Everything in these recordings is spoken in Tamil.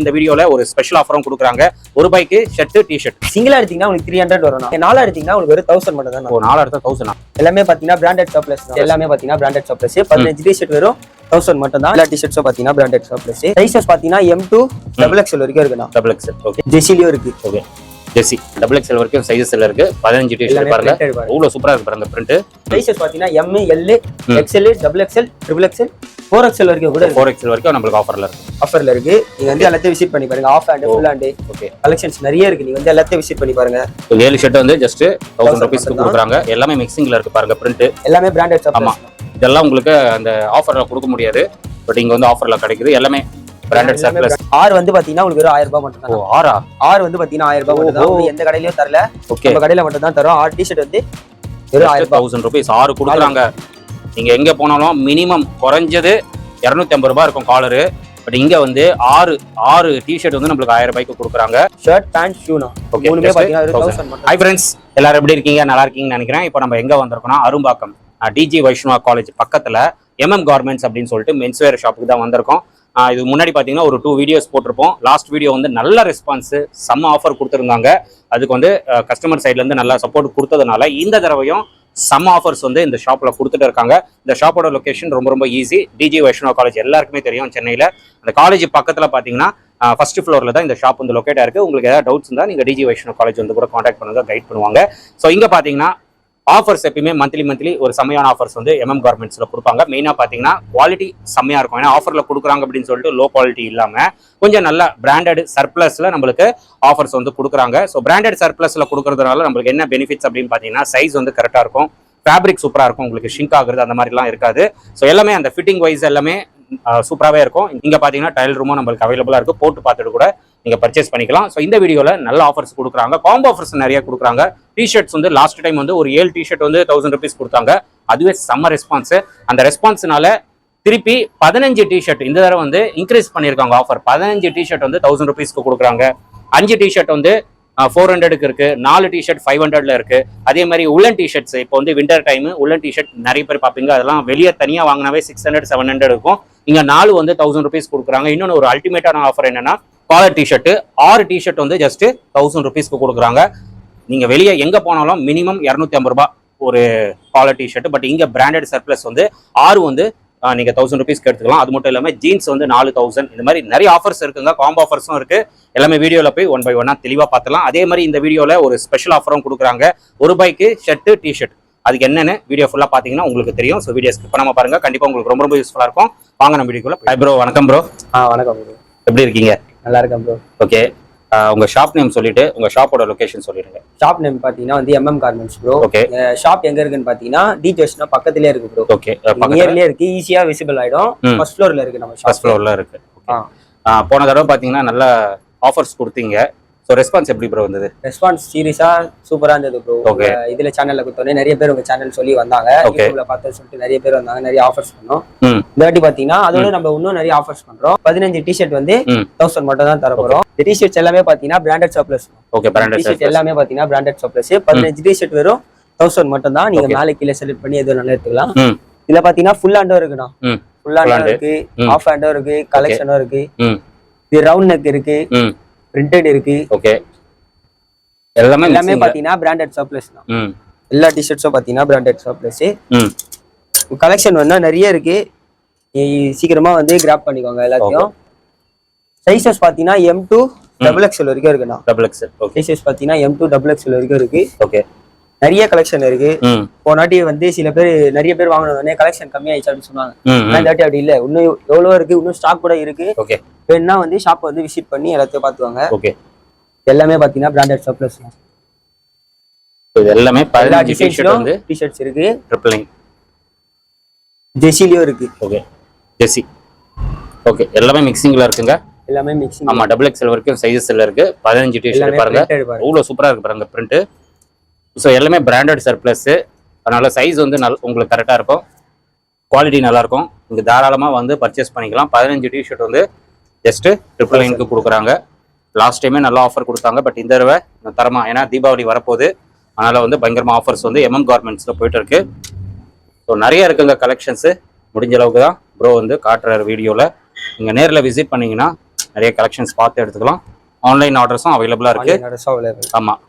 இந்த வீடியோல ஒரு ஸ்பெஷல் ஆஃபரும் கொடுக்குறாங்க. ஒரு பைக்கு ஷர்ட் டி ஷர்ட் சிங்கிளா எடுத்தீங்கன்னா உங்களுக்கு த்ரீ ஹண்ட்ரட் வரும் நாலா எடுத்தீங்கன்னா உங்களுக்கு வெறும் தௌசண்ட் மட்டும் தான் ஒரு நாலாயிரத்து தௌசண்ட் எல்லாமே பாத்தீங்கன்னா பிராண்டட் ஷாப்லெஸ் எல்லாமே பாத்தீங்கன்னா பிராண்டட் ஷாப்லெஸ் பதினஞ்சு டி ஷர்ட் வெறும் தௌசண்ட் மட்டும் தான். எல்லா டி ஷர்ட்ஸும் பாத்தீங்கன்னா பிராண்டட் ஷாப்லெஸ் சைஸஸ் பாத்தீங்கன்னா எம் டூ டபுள் எக்ஸ்எல் வரைக்கும் இருக்குண்ணா. டபுள் எக்ஸல் ஓகே ஜெசிலியும் இருக்கு. Okay jersey. டபுள் எக்ஸல் வரைக்கும் சைஸஸ்ல இருக்கு. பதினஞ்சு டி ஷர்ட் எல்லாமே பாருங்க. printed பாருங்க. அவ்வளவு சூப்பரா இருக்கு பாருங்க பிரிண்ட் சைஸஸ் பாத்தீங்கன்னா M L XL double XL triple XL four XL வரைக்கும் கூட ஃபோர் எக்ஸல் வரைக்கும் நம்மளுக்கு ஆஃபர்ல இருக்கு. ஆஃபர்ல இருக்கு. நீங்க வந்து எல்லாத்தையும் விசிட் பண்ணி பாருங்க. Half hand full hand okay collections நிறைய இருக்கு. நீங்க வந்து எல்லாத்தையும் விசிட் பண்ணி பாருங்க. ஏழு ஷர்ட் வந்து ஜஸ்ட் தௌசண்ட் ருபீஸ்க்கு. கொடுக்குறாங்க. எல்லாமே மிக்சிங்ல இருக்கு பாருங்க பிரிண்ட் எல்லாமே பிராண்டட் ஆமா. இதெல்லாம் உங்களுக்கு அந்த ஆஃபர்ல கொடுக்க முடியாது. பட் இங்க வந்து ஆஃபர்ல கிடைக்குது. எல்லாமே பிராண்டட் சர்ப்ளஸ் ஆர் வந்து பாத்தீங்கன்னா உங்களுக்கு வெறும் ஆயிரம் ரூபாய் மட்டும் தான் ஆறா ஆர் வந்து பாத்தீங்கன்னா ஆயிரம் ரூபாய் மட்டும் தான் எந்த கடையிலயும் தரல. ஓகே நம்ம கடையில மட்டும் தான் தரோம். ஆர் டிஷர்ட் வந்து வெறும் ஆயிரம் தௌசண்ட் ருபீஸ் ஆறு கொடுக்குறாங்க. நீங்க எங்க போனாலும் மினிமம் குறைஞ்சது இரநூத்தி ஐம்பது ரூபாய் இருக்கும் காலரு பட் இங்க வந்து ஆறு ஆறு டிஷர்ட் வந்து நம்மளுக்கு ஆயிரம் ரூபாய்க்கு கொடுக்குறாங்க. ஷர்ட் பேண்ட் ஷூனா மூணுமே just பாத்தீங்கன்னா வெறும் 1000. தௌசண்ட் மட்டும் ஹாய் ஃப்ரெண்ட்ஸ் எல்லாரும் எப்படி இருக்கீங்க? நல்லா இருக்கீங்கன்னு நினைக்கிறேன். இப்போ நம்ம எங்க வந்திருக்கோம்னா அரும்பாக்கம். டிஜி வைஷ்ணவா காலேஜ் பக்கத்துல எம்எம் கார்மெண்ட்ஸ் அப்படின்னு சொல்லிட்டு மென்ஸ்வேர் ஷாப்புக்கு தான் வந்திருக்கோம். இது முன்னாடி பார்த்தீங்கன்னா ஒரு டூ வீடியோஸ் போட்டிருப்போம். லாஸ்ட் வீடியோ வந்து நல்ல ரெஸ்பான்ஸு செம்ம ஆஃபர் கொடுத்துருந்தாங்க. அதுக்கு வந்து கஸ்டமர் சைட்லேருந்து நல்லா சப்போர்ட் கொடுத்ததுனால இந்த தடவையும் சம் ஆஃபர்ஸ் வந்து இந்த ஷாப்பில் கொடுத்துட்டு இருக்காங்க. இந்த ஷாப்போட லொக்கேஷன் ரொம்ப ரொம்ப ஈஸி டிஜி வைஷ்ணவா காலேஜ் எல்லாருக்குமே தெரியும் சென்னையில். அந்த காலேஜ் பக்கத்தில் பார்த்தீங்கன்னா ஃபர்ஸ்ட் ஃப்ளோரில் தான் இந்த ஷாப் வந்து லொக்கேட் ஆயிருக்கு உங்களுக்கு ஏதாவது டவுட்ஸ் இருந்தால் நீங்கள் டிஜி வைஷ்ணவ காலேஜ் வந்து கூட காண்டாக்ட் பண்ணுங்கள் கைட் பண்ணுவாங்க. ஸோ இங்கே பார்த்தீங்கன்னா ஆஃபர்ஸ் எப்பயுமே மந்த்லி மந்த்லி ஒரு செம்மையான ஆஃபர்ஸ் வந்து எம்எம் கார்மெண்ட்ஸில் கொடுப்பாங்க. மெயினாக பார்த்தீங்கன்னா குவாலிட்டி செம்மையாக இருக்கும். ஏன்னா ஆஃபரில் கொடுக்குறாங்க அப்படின்னு சொல்லிட்டு லோ குவாலிட்டி இல்லாமல் கொஞ்சம் நல்ல பிராண்டட் சர்ப்ளஸில் நம்மளுக்கு ஆஃபர்ஸ் வந்து கொடுக்குறாங்க. ஸோ பிராண்டட் சர்ப்ளஸில் கொடுக்குறதுனால நம்மளுக்கு என்ன பெனிஃபிட்ஸ் அப்படின்னு பார்த்தீங்கன்னா சைஸ் வந்து கரெக்டாக இருக்கும். ஃபேப்ரிக் சூப்பராக இருக்கும். உங்களுக்கு ஷிங்க் ஆகுறது அந்த மாதிரிலாம் இருக்காது. ஸோ எல்லாமே அந்த ஃபிட்டிங் வைஸ் எல்லாமே சூப்பராகவே இருக்கும். இங்கே பார்த்தீங்கன்னா டைல் ரூமும் நம்மளுக்கு அவைலபிளாக இருக்குது போட்டு பார்த்துட்டு கூட நீங்கள் பர்ச்சேஸ் பண்ணிக்கலாம். ஸோ இந்த வீடியோவில் நல்ல ஆஃபர்ஸ் கொடுக்குறாங்க. காம்போ ஆஃபர்ஸ் நிறைய கொடுக்குறாங்க. டிஷர்ட்ஸ் வந்து லாஸ்ட் டைம் வந்து ஒரு ஏழு டிஷர்ட் வந்து தௌசண்ட் ருபீஸ் கொடுத்தாங்க. அதுவே செம்ம ரெஸ்பான்ஸு அந்த ரெஸ்பான்ஸ்னால திருப்பி பதினஞ்சு டிஷர்ட் இந்த தடவை வந்து இன்க்ரீஸ் பண்ணியிருக்காங்க ஆஃபர் பதினஞ்சு டிஷர்ட் வந்து தௌசண்ட் ருபீஸ்க்கு கொடுக்குறாங்க. அஞ்சு டிஷர்ட் வந்து ஃபோர் ஹண்ட்ரடுக்கு இருக்குது நாலு டிஷர்ட் ஃபைவ் ஹண்ட்ரட்ல இருக்குது அதே மாதிரி உலன் டிஷர்ட்ஸ் இப்போ வந்து விண்டர் டைமு உலன் டிஷர்ட் நிறைய பேர் பார்ப்பீங்க. அதெல்லாம் வெளியே தனியாக வாங்கினாவே சிக்ஸ் ஹண்ட்ரட் செவன் ஹண்ட்ரட் இருக்கும் இங்கே நாலு வந்து தௌசண்ட் ருபீஸ் கொடுக்குறாங்க. இன்னொன்று ஒரு அல்டிமேட்டான ஆஃபர் என்னன்னா காலர் டிஷர்ட் ஆறு டிஷர்ட் வந்து ஜஸ்ட் தௌசண்ட் ருபீஸ்க்கு கொடுக்குறாங்க. நீங்க வெளியே எங்க போனாலும் மினிமம் இரநூத்தி ஐம்பது ரூபாய் ஒரு காலர் டிஷர்ட் பட் இங்க பிராண்டட் சர்ப்ளஸ் வந்து ஆறு வந்து ஆஹ், நீங்க தௌசண்ட் ருபீஸ்க்கு எடுத்துக்கலாம். அது மட்டும் இல்லாம ஜீன்ஸ் வந்து நாலு தௌசண்ட் இந்த மாதிரி நிறைய ஆஃபர்ஸ் இருக்குங்க. காம்போ ஆஃபர்ஸும் இருக்கு. எல்லாமே வீடியோல போய் ஒன் பை ஒன்னா தெளிவா பார்த்துலாம் அதே மாதிரி இந்த வீடியோல ஒரு ஸ்பெஷல் ஆஃபரும் கொடுக்குறாங்க. ஒரு பைக்கு ஷர்ட் டிஷர்ட் அதுக்கு என்னன்னு வீடியோ ஃபுல்லா பாத்தீங்கன்னா உங்களுக்கு தெரியும். ஸோ வீடியோ ஸ்கிப் பண்ணாம பாருங்க. கண்டிப்பா உங்களுக்கு ரொம்ப ரொம்ப யூஸ்ஃபுல்லா இருக்கும். வாங்க நம்ம வீடியோக்குள்ள ப்ரோ வணக்கம் ப்ரோ ஆ வணக்கம் ப்ரோ எப்படி இருக்கீங்க? நல்லா இருக்கேன் ப்ரோ ஓகே உங்க ஷாப் நேம் சொல்லிட்டு உங்க ஷாப்போட லொகேஷன் சொல்லிடுங்க. ஷாப் நேம் பாத்தீங்கன்னா வந்து MM garments bro okay shop எங்க இருக்குன்னு பாத்தீங்கன்னா டி ஜோஷ்னா பக்கத்துலயே இருக்கு ப்ரோ ஓகே நியர்லயே இருக்கு ஈஸியா விசிபிள் ஆயிடும். ஃபர்ஸ்ட் ஃப்ளோர்ல இருக்கு நம்ம ஃபர்ஸ்ட் ஷாப் ஃப்ளோர்ல இருக்கு. போன தடவை பாத்தீங்கன்னா நல்ல ஆஃபர்ஸ் கொடுத்தீங்க. ஸோ ரெஸ்பான்ஸ் எப்படி ப்ரோ வந்தது? ரெஸ்பான்ஸ் சீரியஸா சூப்பரா இருந்தது ப்ரோ Okay. இதுல சேனல்ல கொடுத்தோன்னே நிறைய பேர் உங்க சேனல் சொல்லி வந்தாங்க. யூடியூப்ல பார்த்து சொல்லிட்டு நிறைய பேர் வந்தாங்க நிறைய ஆஃபர்ஸ் பண்ணோம். இந்த வாட்டி பாத்தீங்கன்னா அதோட நம்ம இன்னும் நிறைய ஆஃபர்ஸ் பண்றோம். பதினஞ்சு டிஷர்ட் வந்து தௌசண்ட் மட்டும் தான் தர டிஷர்ட்ஸ் எல்லாமே பாத்தீங்கன்னா branded surplus okay branded T shirt எல்லாமே பாத்தீங்கன்னா பிராண்டட் ஷாப்லஸ் பதினஞ்சு டிஷர்ட் வெறும் தௌசண்ட் மட்டும் தான். நீங்க. மேலே கீழே செலக்ட் பண்ணி எது நல்லா எடுத்துக்கலாம். இதுல பாத்தீங்கன்னா ஃபுல் ஹேண்டும் இருக்குண்ணா. ஃபுல் ஹேண்டும். இருக்கு. ஆஃப் ஹேண்டும் இருக்கு. கலெக்ஷனும் இருக்கு. இது ரவுண்ட் நெக் இருக்கு. பிரிண்டட் இருக்கு. ஓகே எல்லாமே எல்லாமே. பாத்தீங்கன்னா பிராண்டட் ஷாப்லஸ் தான். எல்லா டிஷர்ட்ஸும் பாத்தீங்கன்னா பிராண்டட் ம். கலெக்ஷன் வந்து நிறைய இருக்கு. சீக்கிரமா வந்து கிராப் பண்ணிக்கோங்க எல்லாத்தையும். சைஸஸ் பாத்தீங்கன்னா எம் டூ டபுள் எக்ஸ்எல் வரைக்கும் இருக்குண்ணா. டபுள் எக்ஸல் ஓகே சைஸஸ் பாத்தீங்கன்னா எம் டூ டபுள் எக்ஸ்எல் வரைக்கும் இருக்கு. ஓகே நிறைய கலெக்ஷன் இருக்கு. போனாட்டி வந்து சில பேர் நிறைய பேர் வாங்கினோடனே கலெக்ஷன் கம்மியாயிடுச்சு அப்படின்னு சொன்னாங்க. இந்த வாட்டி அப்படி இல்ல. இன்னும் எவ்வளவு இருக்கு இன்னும் ஸ்டாக் கூட இருக்கு. ஓகே. வேணும்னா வந்து ஷாப் வந்து விசிட் பண்ணி எல்லாத்தையும் பாத்துவாங்க ஓகே. எல்லாமே பாத்தீங்கன்னா பிராண்டட் ஷாப்லஸ் இது எல்லாமே எல்லா பதினஞ்சு டிஷர்ட் வந்து டிஷர்ட்ஸ் இருக்கு. ட்ரிபிளிங் ஜெசிலியும் இருக்கு. ஓகே. Jersey okay. எல்லாமே மிக்சிங்ல இருக்குங்க. எல்லாமே மிக்சிங் ஆமா டபுள் எக்ஸ்எல் வரைக்கும் சைஸஸ்ல இருக்கு. பதினஞ்சு டிஷர்ட் பாருங்க. printed பாருங்க. அவ்வளோ சூப்பராக இருக்கு பாருங்க பிரிண்ட் ஸோ எல்லாமே பிராண்டட் சர்ப்ளஸ் அதனால சைஸ் வந்து நல் உங்களுக்கு கரெக்டாக இருக்கும். குவாலிட்டி நல்லா இருக்கும் நீங்கள் தாராளமாக வந்து பர்ச்சேஸ் பண்ணிக்கலாம். பதினஞ்சு டிஷர்ட் வந்து ஜஸ்ட்டு ட்ரிபிள் நைனுக்கு கொடுக்குறாங்க. லாஸ்ட் டைமே நல்ல ஆஃபர் கொடுத்தாங்க. பட் இந்த தடவை தரமா ஏன்னா தீபாவளி வரப்போகுது. அதனால வந்து பயங்கரமா ஆஃபர்ஸ் வந்து எம்எம் கார்மெண்ட்ஸில் போயிட்டு இருக்கு ஸோ நிறைய இருக்குங்க கலெக்ஷன்ஸு முடிஞ்ச அளவுக்கு தான் ப்ரோ வந்து காட்டுறாரு வீடியோவில் நீங்கள் நேரில் விசிட் பண்ணீங்கன்னா நிறைய கலெக்ஷன்ஸ் பார்த்து எடுத்துக்கலாம். ஆன்லைன் ஆர்டர்ஸும் அவைலபிளாக இருக்கு. அவைலபிள் ஆமாம்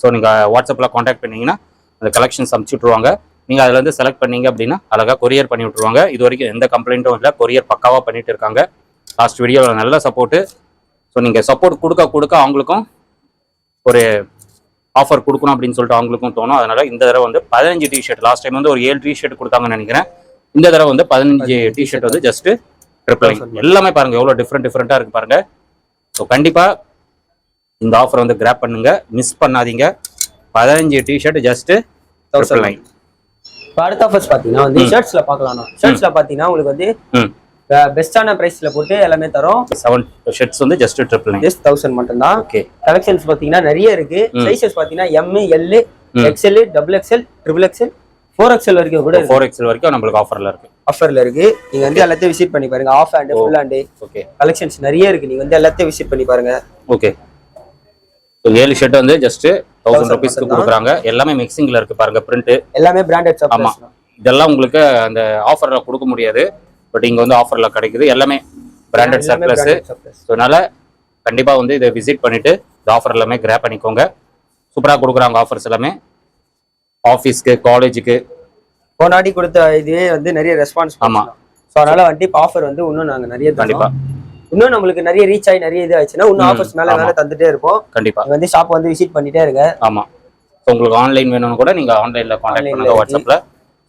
ஸோ நீங்கள் வாட்ஸ்அப்பில் காண்டாக்ட் பண்ணீங்கன்னா அந்த கலெக்ஷன்ஸ் அனுப்பிச்சி விட்ருவாங்க நீங்கள் அதுலேருந்து செலக்ட் பண்ணீங்க அப்படின்னா அழகாக கொரியர் பண்ணி விட்ருவாங்க இது வரைக்கும் எந்த கம்ப்ளைண்ட்டும் இல்லை. கொரியர் பக்காவாக பண்ணிட்டு இருக்காங்க. லாஸ்ட் வீடியோவில் நல்ல சப்போர்ட்டு ஸோ நீங்கள் சப்போர்ட் கொடுக்க கொடுக்க அவங்களுக்கும் ஒரு ஆஃபர் கொடுக்கணும் அப்படின்னு சொல்லிட்டு அவங்களுக்கும் தோணும். அதனால இந்த தடவை வந்து பதினஞ்சு டிஷர்ட் லாஸ்ட் டைம் வந்து ஒரு ஏழு டிஷர்ட் கொடுத்தாங்கன்னு நினைக்கிறேன். இந்த தடவை வந்து பதினஞ்சு டிஷர்ட் வந்து ஜஸ்ட் ட்ரிபிள் எல்லாமே பாருங்க. எவ்வளோ டிஃப்ரெண்ட் டிஃப்ரெண்ட்டாக இருக்கு பாருங்க. ஸோ கண்டிப்பாக இந்த ஆஃபர் வந்து கிராப் பண்ணுங்க. மிஸ் பண்ணாதீங்க. பதினஞ்சு டிஷர்ட் ஜஸ்ட் ட்ரிபிள் நைன் இப்போ அடுத்த ஆஃபர்ஸ் பார்த்தீங்கன்னா வந்து ஷர்ட்ஸ்ல பார்க்கலாம். ஷர்ட்ஸ்ல பார்த்தீங்கன்னா உங்களுக்கு வந்து ம். பெஸ்டான பிரைஸ்ல போட்டு எல்லாமே தரோம். செவன் ஷர்ட்ஸ் வந்து just triple nine just thousand மட்டும்தான். ஓகே கலெக்ஷன்ஸ் பார்த்தீங்கன்னா நிறைய இருக்கு. சைஸஸ் பார்த்தீங்கன்னா M L. XL double XL triple XL four XL வரைக்கும் கூட ஃபோர் எக்ஸல் வரைக்கும் நம்மளுக்கு ஆஃபர்ல இருக்கு. ஆஃபர்ல இருக்கு. நீங்க வந்து எல்லாத்தையும் விசிட் பண்ணி பாருங்க. Half hand full hand okay collections நிறைய இருக்கு. நீங்க வந்து எல்லாத்தையும் விசிட் பண்ணி பாருங்க. ஓகே ஏழு ஷர்ட் வந்து ஜஸ்ட் தௌசண்ட் 1000 ருபீஸ்க்கு. கொடுக்குறாங்க. எல்லாமே மிக்சிங்ல இருக்கு பாருங்க பிரிண்ட் எல்லாமே பிராண்டட் ஆமா. ஷாப் இதெல்லாம் உங்களுக்கு அந்த ஆஃபர்ல கொடுக்க முடியாது. பட் இங்க வந்து ஆஃபர்ல கிடைக்குது. எல்லாமே பிராண்டட் சர்ப்ளஸ் ஸோ அதனால கண்டிப்பா வந்து இதை விசிட் பண்ணிட்டு இந்த ஆஃபர் எல்லாமே கிராப் பண்ணிக்கோங்க. சூப்பரா கொடுக்குறாங்க ஆஃபர்ஸ் எல்லாமே. ஆஃபீஸ்க்கு காலேஜுக்கு போனாடி கொடுத்த இதுவே வந்து நிறைய ரெஸ்பான்ஸ் ஆமா. ஸோ அதனால வந்துட்டு இப்போ ஆஃபர் வந்து இன்னும் நாங்க நிறைய கண்டிப்பா. தரோம் இன்னும் நம்மளுக்கு நிறைய ரீச் ஆகி நிறைய இது ஆச்சுன்னா இன்னும் ஆஃபர்ஸ் மேல. மேல தந்துட்டே இருப்போம். கண்டிப்பா. வந்து ஷாப் வந்து விசிட் பண்ணிட்டே இருங்க. ஆமா. ஸோ உங்களுக்கு ஆன்லைன் வேணும்னு கூட நீங்க ஆன்லைன்ல ல பண்ணுங்க. வாட்ஸ்அப்ல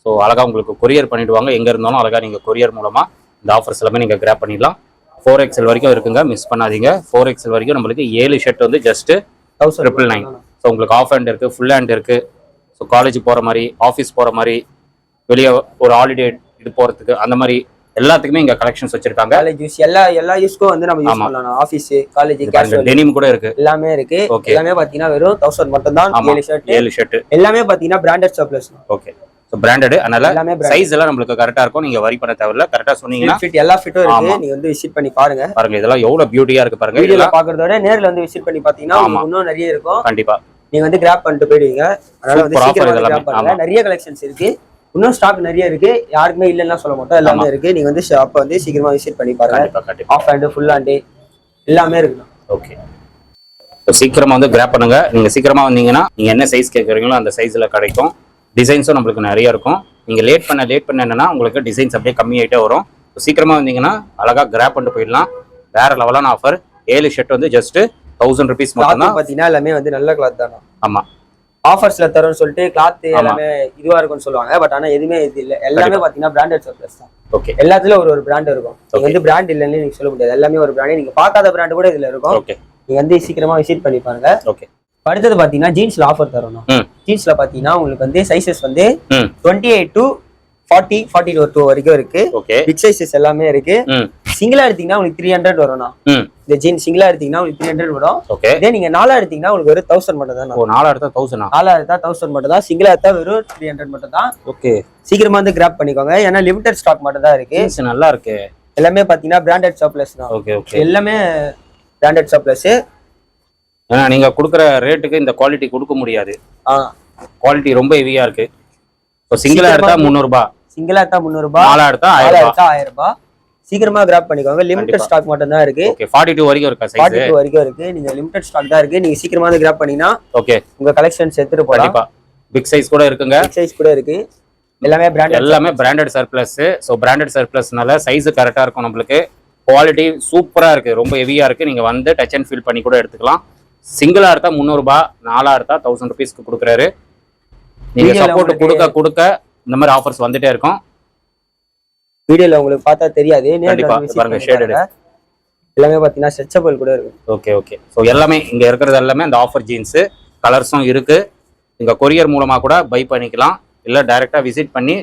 ஸோ அழகா உங்களுக்கு கொரியர் பண்ணிடுவாங்க. எங்க இருந்தாலும் அழகா நீங்க கொரியர் மூலமா இந்த ஆஃபர்ஸ் எல்லாமே நீங்க கிராப் பண்ணிடலாம். ஃபோர் எக்ஸல் வரைக்கும் இருக்குங்க. மிஸ் பண்ணாதீங்க. ஃபோர் எக்ஸல் வரைக்கும் நம்மளுக்கு ஏழு ஷர்ட் வந்து just thousand triple nine so உங்களுக்கு ஆஃப் ஹேண்ட் இருக்கு ஃபுல் ஹேண்ட் இருக்கு. ஸோ காலேஜ் போற மாதிரி ஆஃபீஸ் போற மாதிரி வெளியே ஒரு ஹாலிடே இது போறதுக்கு அந்த மாதிரி எல்லாத்துக்குமே இங்க கலெக்ஷன்ஸ் வச்சிருக்காங்க. காலேஜ் யூஸ் எல்லா எல்லா யூஸ்க்கும் வந்து நம்ம யூஸ். பண்ணலாம். ஆஃபீஸ் காலேஜ் கேஷுவல் டெனிம் கூட இருக்கு. எல்லாமே இருக்கு. எல்லாமே பாத்தீங்கன்னா வெறும் தௌசண்ட் மட்டும் தான் ஏழு ஷர்ட் ஏழு ஷர்ட் எல்லாமே பாத்தீங்கன்னா branded surplus okay so branded அதனால. சைஸ் எல்லாம் நம்மளுக்கு கரெக்டா இருக்கும். நீங்க வரி பண்ண தேவையில்ல. கரெக்டா சொன்னீங்கன்னா ஃபிட் எல்லா ஃபிட்டும் இருக்கு. நீங்க வந்து விசிட் பண்ணி பாருங்க. பாருங்க இதெல்லாம் எவ்வளவு பியூட்டியா இருக்கு பாருங்க. வீடியோல பாக்குறத விட நேர்ல வந்து விசிட் பண்ணி பாத்தீங்கன்னா இன்னும் நிறைய இருக்கும். கண்டிப்பா. நீங்க வந்து கிராப் பண்ணிட்டு போயிடுவீங்க. அதனால வந்து சீக்கிரம். கிராப் பண்ணுங்க. ஆமா. நிறைய கலெக்ஷன்ஸ் இருக்கு. இன்னும் ஸ்டாக் நிறைய இருக்கு. யாருக்குமே இல்லைன்னா சொல்ல மாட்டோம். எல்லாமே இருக்கு. நீங்க வந்து ஷாப் வந்து சீக்கிரமா விசிட் பண்ணி பாருங்க. ஆஃப் ஹேண்ட் ஃபுல் ஹேண்ட் எல்லாமே இருக்கு ஓகே சீக்கிரமா வந்து கிராப் பண்ணுங்க. நீங்க சீக்கிரமா வந்தீங்கன்னா நீங்க என்ன சைஸ் கேட்குறீங்களோ அந்த சைஸ்ல கிடைக்கும். டிசைன்ஸும் நம்மளுக்கு நிறைய இருக்கும். நீங்க லேட் பண்ண லேட் பண்ண என்னன்னா உங்களுக்கு டிசைன்ஸ் அப்படியே கம்மியாயிட்டே வரும். சீக்கிரமா வந்தீங்கன்னா அழகா கிராப் பண்ணிட்டு போயிடலாம். வேற லெவலான ஆஃபர் ஏழு ஷர்ட் வந்து ஜஸ்ட் தௌசண்ட் ருபீஸ் கிளாத் மட்டும்தான். பாத்தீங்கன்னா எல்லாமே வந்து நல்ல கிளாத் தானே ஆமா. ஆஃபர்ஸ்ல தரோம்னு சொல்லிட்டு கிளாத். எல்லாமே இதுவா இருக்கும்னு சொல்லுவாங்க. பட் ஆனா எதுவுமே இது இல்ல. எல்லாமே பாத்தீங்கன்னா பிராண்டட் சர்ப்ளஸ் தான். ஓகே எல்லாத்துலயும் ஒரு ஒரு பிராண்ட் இருக்கும். நீங்க வந்து பிராண்ட் இல்லைன்னு நீங்க சொல்ல முடியாது. எல்லாமே ஒரு பிராண்ட் நீங்க பார்க்காத பிராண்ட் கூட இதுல இருக்கும். நீங்க வந்து சீக்கிரமா விசிட் பண்ணி பாருங்க. ஓகே அடுத்தது பாத்தீங்கன்னா ஜீன்ஸ்ல ஆஃபர் தரணும். ஜீன்ஸ்ல பாத்தீங்கன்னா உங்களுக்கு வந்து சைசஸ் வந்து twenty eight to forty forty two வரைக்கும் இருக்கு. ஓகே பிக் சைசஸ் எல்லாமே இருக்கு. சிங்கிளா எடுத்தீங்கன்னா உங்களுக்கு த்ரீ ஹண்ட்ரட் வரும்ண்ணா. இந்த ஜீன்ஸ் சிங்கிளா எடுத்தீங்கன்னா உங்களுக்கு த்ரீ ஹண்ட்ரட் வரும். ஓகே இதே நீங்க நாலா எடுத்தீங்கன்னா உங்களுக்கு வெறும் தௌசண்ட் மட்டும் தான் நாலு எடுத்தா தௌசண்டா நாலா எடுத்தா தௌசண்ட் மட்டும் தான் சிங்கிளா எடுத்தா வெறும் த்ரீ ஹண்ட்ரட் மட்டும் தான் ஓகே சீக்கிரமா வந்து கிராப் பண்ணிக்கோங்க. ஏன்னா லிமிடெட் ஸ்டாக் மட்டும் தான் இருக்கு நல்லா இருக்கு. எல்லாமே பாத்தீங்கன்னா பிராண்டட் ஷாப்லெஸ் தான். ஓகே ஓகே எல்லாமே பிராண்டட் ஷாப்லெஸ் ஏன்னா நீங்க கொடுக்குற ரேட்டுக்கு இந்த குவாலிட்டி கொடுக்க முடியாது. குவாலிட்டி ரொம்ப ஹெவியா இருக்கு. இப்போ சிங்கிளா எடுத்தா முந்நூறுபா. சிங்கிளா எடுத்தா முந்நூறு ரூபாய் நாலா எடுத்தா ஆயிரம் ரூபாய் எடுத்தா ஆயிரம் ரூபாய் சீக்கிரமா கிராப் பண்ணிக்கோங்க. லிமிடெட். ஸ்டாக் மட்டும் தான் இருக்கு. ஓகே ஃபார்ட்டி டூ வரைக்கும் இருக்கா சைஸ் டூ வரைக்கும் இருக்கு. நீங்க லிமிடெட் ஸ்டாக் தான் இருக்கு. நீங்க சீக்கிரமா வந்து கிராப் பண்ணீங்கன்னா ஓகே உங்க கலெக்ஷன்ஸ் எடுத்துட்டு போலாம். கண்டிப்பா. பிக் சைஸ் கூட இருக்குங்க. சைஸ் கூட இருக்கு. எல்லாமே பிராண்டட் எல்லாமே பிராண்டட் சர்ப்ளஸ் ஸோ பிராண்டட் சர்ப்ளஸ்னால சைஸ் கரெக்டா இருக்கும் நம்மளுக்கு. குவாலிட்டி சூப்பரா இருக்கு. ரொம்ப ஹெவியா இருக்கு. நீங்க வந்து டச் அண்ட் ஃபீல் பண்ணி கூட எடுத்துக்கலாம். சிங்கிளா எடுத்தா முந்நூறுபா நாலா எடுத்தா தௌசண்ட் ருபீஸ்க்கு கொடுக்குறாரு. நீங்க சப்போர்ட் கொடுக்க கொடுக்க இந்த மாதிரி ஆஃபர்ஸ் வந்துட்டே இருக்கும். வீடியோல உங்களுக்கு பார்த்தா தெரியாது. எல்லாமே பாத்தீங்கன்னா ஸ்ட்ரெச்சபிள் கூட இருக்கு ஓகே ஓகே ஸோ எல்லாமே இங்க இருக்கிறது எல்லாமே அந்த ஆஃபர் ஜீன்ஸ் கலர்ஸும் இருக்கு. நீங்க கொரியர் மூலமா கூட பை பண்ணிக்கலாம். இல்ல டைரக்டா விசிட் பண்ணி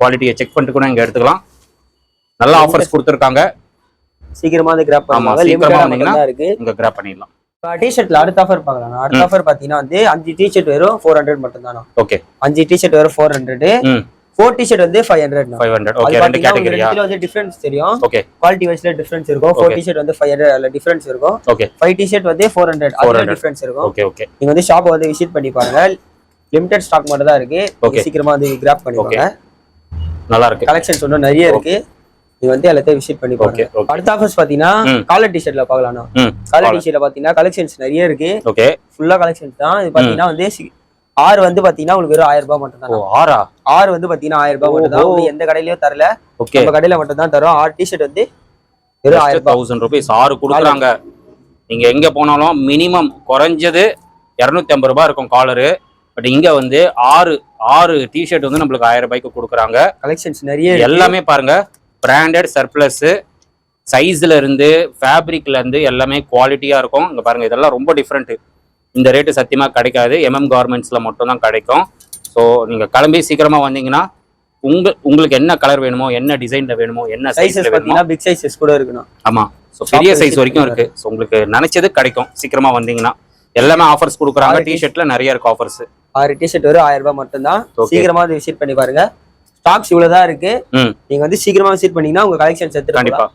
குவாலிட்டியை செக் பண்ணிட்டு கூட இங்க எடுத்துக்கலாம். நல்ல ஆஃபர்ஸ் கொடுத்துருக்காங்க. சீக்கிரமா வந்து கிராப் பண்ணுவாங்க. சீக்கிரமா வந்தீங்கன்னா இங்க கிராப் பண்ணிடலாம். டிஷர்ட்ல அடுத்த ஆஃபர் பார்க்கலாம். அடுத்த ஆஃபர் பாத்தீங்கன்னா வந்து அஞ்சு டிஷர்ட் வெறும் ஃபோர் ஹண்ட்ரட் மட்டும் தானா ஓகே அஞ்சு டிஷர்ட் வெறும் four hundred four T shirt வந்து five hundred five hundred okay ரெண்டு கேட்டகரியா வந்து டிஃபரன்ஸ் தெரியும். ஓகே குவாலிட்டி வைஸ்ல டிஃபரன்ஸ் இருக்கும். ஃபோர் டிஷர்ட் வந்து ஃபைவ் ஹண்ட்ரட் அதுல டிஃபரன்ஸ் இருக்கும். ஓகே ஃபைவ் டிஷர்ட் வந்து ஃபோர் ஹண்ட்ரட் அதுல 400. டிஃபரன்ஸ் இருக்கும். ஓகே ஓகே நீங்க வந்து ஷாப் வந்து விசிட் பண்ணி பாருங்க. லிமிடெட் ஸ்டாக் மட்டும் தான் இருக்கு. Okay. சீக்கிரமா வந்து கிராப் பண்ணிக்கோங்க. நல்லா இருக்கு. கலெக்ஷன்ஸ் இன்னும் நிறைய இருக்கு. நீங்க வந்து எல்லாத்தையும் விசிட் பண்ணி பாருங்க. ஓகே ஓகே அடுத்த ஆஃபர்ஸ் பாத்தீங்கன்னா. காலர் டிஷர்ட்ல பார்க்கலாம்ண்ணா ம். காலர் டிஷர்ட்ல பாத்தீங்கன்னா கலெக்ஷன்ஸ் நிறைய இருக்கு. ஓகே ஃபுல்லா கலெக்ஷன்ஸ் தான். இது பாத்தீங்கன்னா வந்து ஆறு வந்து பாத்தீங்கன்னா உங்களுக்கு வெறும் ஆயிரம் ரூபாய் மட்டும் தான் ஆறா? ஆறு வந்து பாத்தீங்கன்னா ஆயிரம் ரூபாய் மட்டும் தான் எந்த கடையிலயும் தரல. ஓகே. நம்ம கடையில மட்டும் தான் தரோம். ஆறு டிஷர்ட் வந்து வெறும் ஆயிரம் தௌசண்ட் ருபீஸ் ஆறு கொடுக்குறாங்க. நீங்க எங்க போனாலும் மினிமம் குறைஞ்சது இரநூத்தி ஐம்பது ரூபாய் இருக்கும் காலரு. பட் இங்க வந்து ஆறு ஆறு டிஷர்ட் வந்து நம்மளுக்கு ஆயிரம் ரூபாய்க்கு கொடுக்குறாங்க. கலெக்ஷன்ஸ் நிறைய. எல்லாமே பாருங்க. பிராண்டட் சர்ப்ளஸ் சைஸ்ல இருந்து ஃபேப்ரிக்ல இருந்து எல்லாமே குவாலிட்டியா இருக்கும். இங்க பாருங்க இதெல்லாம் ரொம்ப டிஃப்ரெண்ட் இந்த ரேட்டு சத்தியமா கிடைக்காது. எம்எம் கார்மெண்ட்ஸ்ல மட்டும் தான் கிடைக்கும். ஸோ நீங்க கிளம்பி சீக்கிரமா வந்தீங்கன்னா உங்க உங்களுக்கு என்ன கலர் வேணுமோ என்ன டிசைன்ல வேணுமோ என்ன சைஸ்ல வேணுமோ பிக் சைஸஸ் கூட இருக்கணும். ஆமா. ஸோ பெரிய சைஸ் வரைக்கும் இருக்கு. ஸோ உங்களுக்கு நினைச்சது கிடைக்கும். சீக்கிரமா வந்தீங்கன்னா. எல்லாமே ஆஃபர்ஸ் கொடுக்குறாங்க. ஆறு டிஷர்ட்ல நிறைய இருக்கு ஆஃபர்ஸ் ஆறு டிஷர்ட் வெறும் ஆயிரம் ரூபாய் மட்டும் தான் Okay. சீக்கிரமா வந்து விசிட் பண்ணி பாருங்க. ஸ்டாக்ஸ் இவ்வளவுதான் இருக்கு. நீங்க வந்து சீக்கிரமா விசிட் பண்ணீங்கன்னா உங்க கலெக்ஷன்ஸ் எடுத்துட்டு கண்டிப்பா.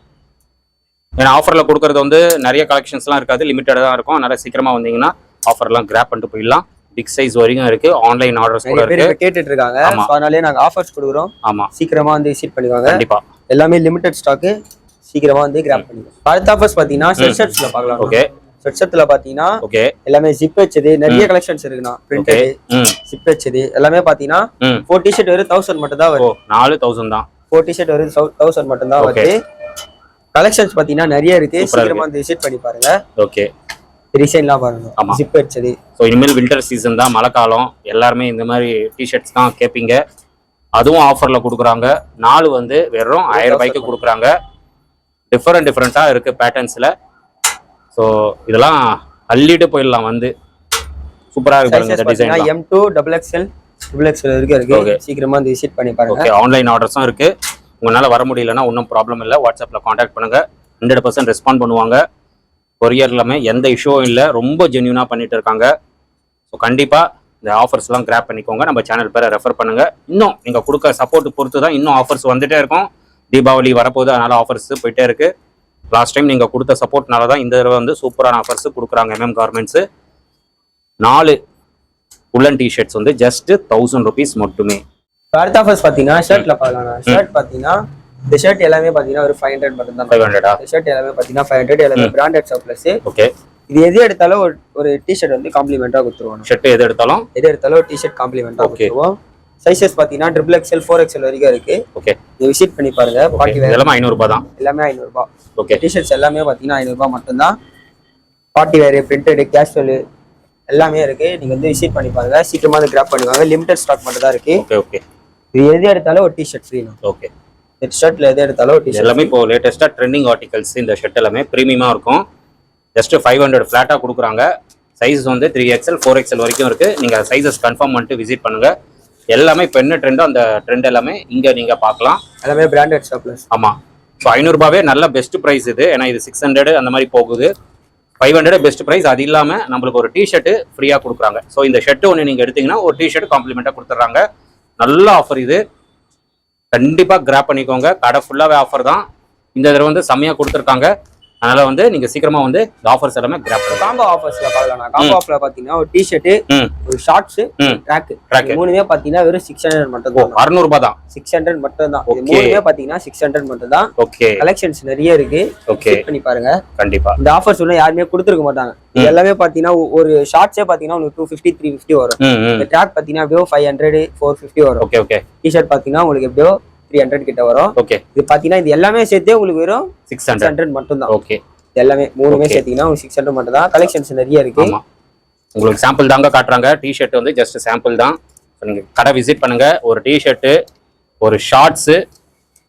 ஏன்னா ஆஃபர்ல கொடுக்கறது வந்து நிறைய கலெக்ஷன்ஸ்லாம் இருக்காது. லிமிட்டடாக தான் இருக்கும். அதனால சீக்கிரமா வந்தீங்கன்னா ஆஃபர்லாம் கிராப் பண்ணிட்டு போயிடலாம். பிக் சைஸ் வரைக்கும் இருக்கு. ஆன்லைன் ஆர்டர்ஸ் கூட இருக்கு. கேட்டுட்டு இருக்காங்க அதனாலயே நாங்க ஆஃபர்ஸ் கொடுக்குறோம். ஆமா. சீக்கிரமா வந்து விசிட் பண்ணிக்கோங்க கண்டிப்பா. எல்லாமே லிமிடெட் ஸ்டாக்கு சீக்கிரமா வந்து கிராப் பண்ணிக்கோங்க அடுத்த ஆஃபர்ஸ் பாத்தீங்கன்னா செட் ஷர்ட்ஸ்ல பார்க்கலாம். ஓகே செட் ஷர்ட்ஸ்ல பாத்தீங்கன்னா ஓகே எல்லாமே ஜிப் வச்சது. நிறைய கலெக்ஷன்ஸ் இருக்குண்ணா. பிரிண்டட் ஜிப் வச்சது. எல்லாமே பாத்தீங்கன்னா ஃபோர் டிஷர்ட் வெறும் தௌசண்ட் மட்டும் தான் ஓ வருது. நாலு தௌசண்ட் தான். ஃபோர் டிஷர்ட் வெறும் தௌசண்ட் மட்டும் தான். வருது. கலெக்ஷன்ஸ் பாத்தீங்கன்னா நிறைய இருக்கு. சீக்கிரமா வந்து விசிட் பண்ணி பாருங்க. ஓகே டிசைன்லாம் பாருங்க. ஆமா. ஜிப் வச்சது ஸோ இனிமேல் வின்டர் சீசன் தான் மழை காலம். எல்லாருமே இந்த மாதிரி டிஷர்ட்ஸ் தான் கேட்பீங்க அதுவும் ஆஃபரில் கொடுக்குறாங்க. நாலு வந்து வெறும் ஆயிரம் ரூபாய்க்கு கொடுக்குறாங்க. டிஃப்ரெண்ட் டிஃப்ரெண்ட்டாக இருக்குது பேட்டர்ன்ஸில் ஸோ இதெல்லாம் அள்ளிட்டு போயிடலாம் வந்து. சூப்பராக இருக்கு இந்த design M to double XL double XL இருக்கு. Okay. சீக்கிரமா வந்து விசிட் பண்ணி பாருங்க. ஓகே ஆன்லைன் ஆர்டர்ஸும் இருக்குது உங்களால் வர முடியலன்னா ஒன்றும் ப்ராப்ளம் இல்லை. வாட்ஸ்அப்பில் காண்டாக்ட் பண்ணுங்கள் ஹண்ட்ரட் பர்சன்ட் ரெஸ்பாண்ட் பண்ணுவாங்க. கொரியர் எல்லாமே எந்த இஷ்யூவும் இல்லை. ரொம்ப ஜென்யூனாக பண்ணிட்டு இருக்காங்க. ஸோ கண்டிப்பாக இந்த ஆஃபர்ஸ்லாம் கிராப் பண்ணிக்கோங்க. நம்ம சேனல் பேரை ரெஃபர் பண்ணுங்க. இன்னும் நீங்கள் கொடுக்க சப்போர்ட் பொறுத்து தான் இன்னும் ஆஃபர்ஸ் வந்துட்டே இருக்கும். தீபாவளி வரப்போகுது. அதனால ஆஃபர்ஸ் போயிட்டே இருக்கு. லாஸ்ட் டைம் நீங்கள் கொடுத்த சப்போர்ட்னால தான் இந்த தடவை வந்து சூப்பரான ஆஃபர்ஸ் கொடுக்குறாங்க எம்எம் கார்மெண்ட்ஸு நாலு உல்லன் டிஷர்ட்ஸ் வந்து ஜஸ்ட் தௌசண்ட் ருபீஸ் மட்டுமே. அடுத்த ஆஃபர்ஸ் பாத்தீங்கன்னா ஷர்ட்ல பார்க்கலாம் ஷர்ட் பாத்தீங்கன்னா இந்த ஷர்ட் எல்லாமே பாத்தீங்கன்னா ஒரு ஃபைவ் ஹண்ட்ரட் மட்டும் தான் ஃபைவ் ஹண்ட்ரடா ஷர்ட் எல்லாமே பாத்தீங்கன்னா ஃபைவ் ஹண்ட்ரட் எல்லாமே பிராண்டட் சர்ப்ளஸ் ஓகே இது எது எடுத்தாலும் ஒரு ஒரு டிஷர்ட் வந்து காம்ப்ளிமெண்டா கொடுத்துருவோம். ஷர்ட் எது எடுத்தாலும்? எது எடுத்தாலும் ஒரு டிஷர்ட் காம்ப்ளிமெண்டா. கொடுத்துருவோம். சைஸஸ் பாத்தீங்கன்னா ட்ரிபிள் எக்ஸ்எல் ஃபோர் எக்ஸ்எல் வரைக்கும் இருக்கு. ஓகே நீங்க விசிட் பண்ணி பாருங்க. பார்ட்டி வேர் இதெல்லாம் ஐநூறுரூபா தான். எல்லாமே ஐநூறுபா ஓகே டிஷர்ட்ஸ் எல்லாமே பாத்தீங்கன்னா ஐநூறுபா மட்டும்தான். பார்ட்டி வேர் பிரிண்டடு கேஷுவல் எல்லாமே இருக்கு. நீங்க வந்து விசிட் பண்ணி பாருங்க. சீக்கிரமா வந்து கிராப் பண்ணுவாங்க லிமிடெட் ஸ்டாக் மட்டும் தான் இருக்கு. ஓகே ஓகே இது எது எடுத்தாலும் ஒரு டிஷர்ட் ஃப்ரீ ஓகே ஷர்ட்ல எது எடுத்தாலும் எல்லாமே இப்போ லேட்டஸ்ட்டாக ட்ரெண்டிங் ஆர்டிகல்ஸ் இந்த ஷர்ட் எல்லாமே ப்ரீமியமாக இருக்கும். ஜஸ்ட் ஃபைவ் ஹண்ட்ரட் ஃப்ளாட்டாக கொடுக்குறாங்க. சைஸ் வந்து த்ரீ எக்ஸ்எல் ஃபோர் எக்ஸ்எல் வரைக்கும் இருக்குது நீங்கள் சைஸஸ் கன்ஃபார்ம் பண்ணிட்டு விசிட் பண்ணுங்கள் எல்லாமே இப்போ என்ன ட்ரெண்டோ அந்த ட்ரெண்ட் எல்லாமே இங்கே நீங்கள் பார்க்கலாம். எல்லாமே பிராண்டட் சர்ப்ளஸ் ஆமாம் ஸோ ஐநூறுரூபாவே நல்ல பெஸ்ட் ப்ரைஸ் இது. ஏன்னா இது சிக்ஸ் ஹண்ட்ரட் அந்த மாதிரி போகுது. ஃபைவ் ஹண்ட்ரட் பெஸ்ட் ப்ரைஸ் அது இல்லாமல் நம்மளுக்கு ஒரு டிஷர்ட்டு ஃப்ரீயாக கொடுக்குறாங்க. ஸோ இந்த ஷர்ட் ஒன்று நீங்கள் எடுத்தீங்கன்னா ஒரு டிஷர்ட் காம்ப்ளிமெண்ட்டாக கொடுத்துட்றாங்க. நல்ல ஆஃபர் இது. கண்டிப்பாக கிராப் பண்ணிக்கோங்க. கடை ஃபுல்லாகவே ஆஃபர் தான். இந்த தடவை வந்து செம்மையாக கொடுத்துருக்காங்க. அதனால வந்து நீங்க சீக்கிரமா வந்து ஆஃபர்ஸ் எல்லாமே கிராப் பண்ணுங்க. காம்போ ஆஃபர்ஸ்ல பார்க்கலாம் காம்போ ஆஃபர்ல பாத்தீங்கன்னா ஒரு டிஷர்ட் ம். ஒரு ஷார்ட்ஸ் ட்ராக் Track. மூணுமே பாத்தீங்கன்னா வெறும் சிக்ஸ் ஹண்ட்ரட் மட்டும் தான் அறுநூறுபா தான். சிக்ஸ் ஹண்ட்ரட் மட்டும் தான். மூணுமே பாத்தீங்கன்னா சிக்ஸ் ஹண்ட்ரட் மட்டும் தான் ஓகே. கலெக்ஷன்ஸ் நிறைய இருக்கு. ஓகே. செக் பண்ணி பாருங்க. கண்டிப்பா. இந்த ஆஃபர்ஸ் ஒன்றும் யாருமே கொடுத்துருக்க மாட்டாங்க. இது எல்லாமே பாத்தீங்கன்னா ஒரு ஷார்ட்ஸே பாத்தீங்கன்னா உங்களுக்கு டூ ஃபிஃப்டி த்ரீ ஃபிஃப்டி வரும். இந்த ட்ராக் பாத்தீங்கன்னா எப்படியோ ஃபைவ் ஹண்ட்ரட் ஃபோர் ஃபிஃப்டி வரும். Okay okay. டிஷர்ட் பாத்தீங்கன்னா உங்களுக்கு எப்படியோ த்ரீ ஹண்ட்ரட் கிட்ட வரும். ஓகே இது பாத்தீங்கன்னா இது எல்லாமே சேர்த்தே உங்களுக்கு வெறும் சிக்ஸ் ஹண்ட்ரட் மட்டும் தான் ஓகே எல்லாமே மூணுமே. சேர்த்தீங்கன்னா உங்களுக்கு சிக்ஸ் ஹண்ட்ரட் மட்டும் தான் கலெக்ஷன்ஸ் நிறைய இருக்கு. உங்களுக்கு சாம்பிள் தாங்க காட்டுறாங்க. டிஷர்ட் வந்து ஜஸ்ட் சாம்பிள் தான். So, நீங்க கடை விசிட் பண்ணுங்க. ஒரு டிஷர்ட்டு ஒரு ஷார்ட்ஸு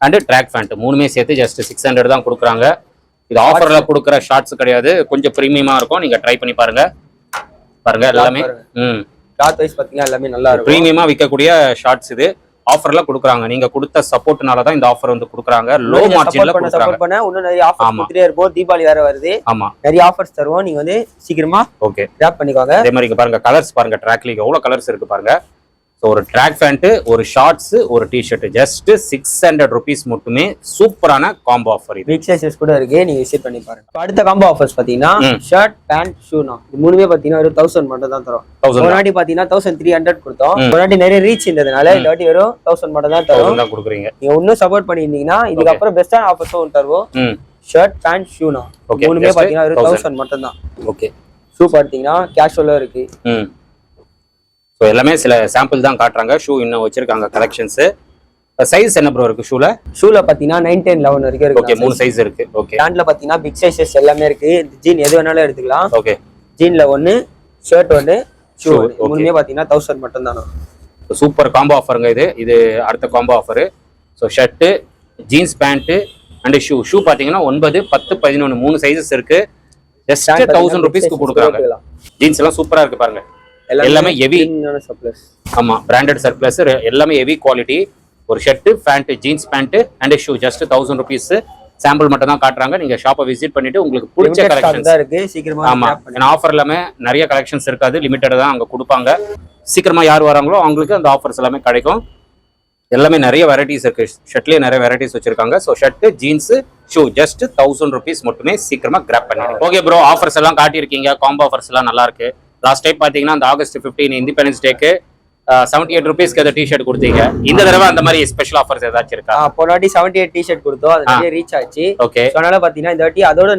அண்டு ட்ராக் பேண்ட் மூணுமே சேர்த்து ஜஸ்ட் சிக்ஸ் ஹண்ட்ரட் தான் கொடுக்குறாங்க. இது ஆஃபர்ல கொடுக்குற ஷார்ட்ஸ் கிடையாது. கொஞ்சம் ப்ரீமியமா இருக்கும். நீங்க ட்ரை பண்ணி பாருங்க. பாருங்க எல்லாமே. ம். கிளாத் வைஸ் பாத்தீங்கன்னா எல்லாமே நல்லா இருக்கும். ப்ரீமியமா விற்கக்கூடிய ஷார்ட்ஸ் இது. ஆஃபர்ல கொடுக்குறாங்க. நீங்க கொடுத்த சப்போர்ட்னால தான் இந்த ஆஃபர் வந்து கொடுக்குறாங்க. லோ மார்ஜின்ல கொடுக்குறாங்க. பண்ண இன்னும் நிறைய ஆஃபர்ஸ் ஆமா. கொடுத்துட்டே இருப்போம். தீபாவளி வேற வருது. ஆமா. நிறைய ஆஃபர்ஸ் தருவோம். நீங்க வந்து சீக்கிரமா ஓகே கிராப் பண்ணிக்கோங்க. அதே மாதிரி இங்க பாருங்க கலர்ஸ் பாருங்க ட்ராக்ல எவ்வளவு கலர்ஸ் இருக்கு பாருங்க. ஸோ ஒரு ட்ராக் பேண்ட் ஒரு ஷார்ட்ஸ் ஒரு T shirt just six hundred rupees மட்டுமே சூப்பரான காம்போ ஆஃபர் இது. சைஸஸ் கூட இருக்கு. நீங்க விசிட் பண்ணி பாருங்க. அடுத்த காம்போ ஆஃபர்ஸ் பாத்தீங்கன்னா. ஷர்ட் பேண்ட் ஷூனா இது மூணுமே பாத்தீங்கன்னா ஒரு தௌசண்ட் மட்டும் தான் தரும். தௌசண்ட் முன்னாடி பாத்தீங்கன்னா தௌசண்ட் த்ரீ ஹண்ட்ரட் கொடுத்தோம். முன்னாடி நிறைய ரீச் இருந்ததுனால இந்த வாட்டி வெறும் தௌசண்ட் மட்டும் தான் தரும். கொடுக்குறீங்க. நீங்க இன்னும் சப்போர்ட் பண்ணியிருந்தீங்கன்னா இதுக்கப்புறம் பெஸ்டான ஆஃபர்ஸும் தருவோம். ஷர்ட் பேண்ட் ஷூனா Okay, மூணுமே பாத்தீங்கன்னா வெறும் 1000. தௌசண்ட் மட்டும் தான். ஓகே ஷூ பார்த்தீங்கன்னா கேஷுவலாக இருக்கு. ஸோ எல்லாமே சில சாம்பிள் தான் காட்டுறாங்க. ஷூ இன்னும் வச்சிருக்காங்க கலெக்ஷன்ஸ் சைஸ் என்ன ப்ரோ இருக்கு ஷூல ஷூல பாத்தீங்கன்னா நைன் டென் லெவன் வரைக்கும் ஓகே இருக்கு மூணு சைஸ் இருக்கு. ஓகே பேண்ட்ல பாத்தீங்கன்னா பிக் சைஸஸ் எல்லாமே இருக்கு. ஜீன் எது வேணாலும் எடுத்துக்கலாம். ஓகே ஜீன்ல ஒன்னு ஷர்ட் ஒன்னு ஷூ. மூணுமே பாத்தீங்கன்னா தௌசண்ட் மட்டும் தானே சூப்பர் காம்போ ஆஃபருங்க இது. இது அடுத்த combo offer so shirt jeans pant and shoe shoe பார்த்தீங்கன்னா ஒன்பது பத்து பதினொன்று மூணு சைஸஸ் இருக்கு. ஜஸ்ட் தௌசண்ட் ருபீஸ்க்கு கொடுக்குறாங்க. ஜீன்ஸ் எல்லாம் சூப்பரா இருக்கு பாருங்க. எல்லாமே heavy. சப்ளஸ் ஆமா பிராண்டட் சர்ப்ளஸ் எல்லாமே ஹெவி குவாலிட்டி ஒரு shirt pant jeans pant and shoe just thousand rupees sample மட்டும் தான் காட்டுறாங்க. நீங்க ஷாப்பை விசிட் பண்ணிட்டு உங்களுக்கு பிடிச்ச கலெக்ஷன்ஸ் தான் இருக்கு. சீக்கிரமா ஆமா. ஏன்னா ஆஃபர் எல்லாமே நிறைய கலெக்ஷன்ஸ் இருக்காது. லிமிட்டட் தான் அங்க கொடுப்பாங்க. சீக்கிரமா யார் வராங்களோ அவங்களுக்கு அந்த ஆஃபர்ஸ் எல்லாமே கிடைக்கும். எல்லாமே நிறைய வெரைட்டிஸ் இருக்கு. ஷர்ட்லயே நிறைய வெரைட்டிஸ் வச்சிருக்காங்க. So shirt jeans shoe just thousand rupees மட்டுமே சீக்கிரமா கிராப் பண்ணிடுங்க. ஓகே ப்ரோ ஆஃபர்ஸ் எல்லாம் காட்டியிருக்கீங்க. காம்போ ஆஃபர்ஸ் எல்லாம் நல்லா இருக்கு. லாஸ்ட் டைம் பாத்தீங்கன்னா அந்த ஆகஸ்ட் பிப்டீன் இண்டிபெண்டன்ஸ் டேக்கு செவன்டி எயிட் ருபீஸ்க்கு ஏதோ டிஷர்ட் கொடுத்தீங்க. இந்த தடவை அந்த மாதிரி ஸ்பெஷல் ஆஃபர்ஸ் ஏதாச்சும் இருக்கா? போனாட்டி செவன்டி எயிட் டிஷர்ட் கொடுத்தோம். அது நிறைய ரீச் ஆச்சு. ஓகே அதனால பாத்தீங்கன்னா இந்த வாட்டி அதோட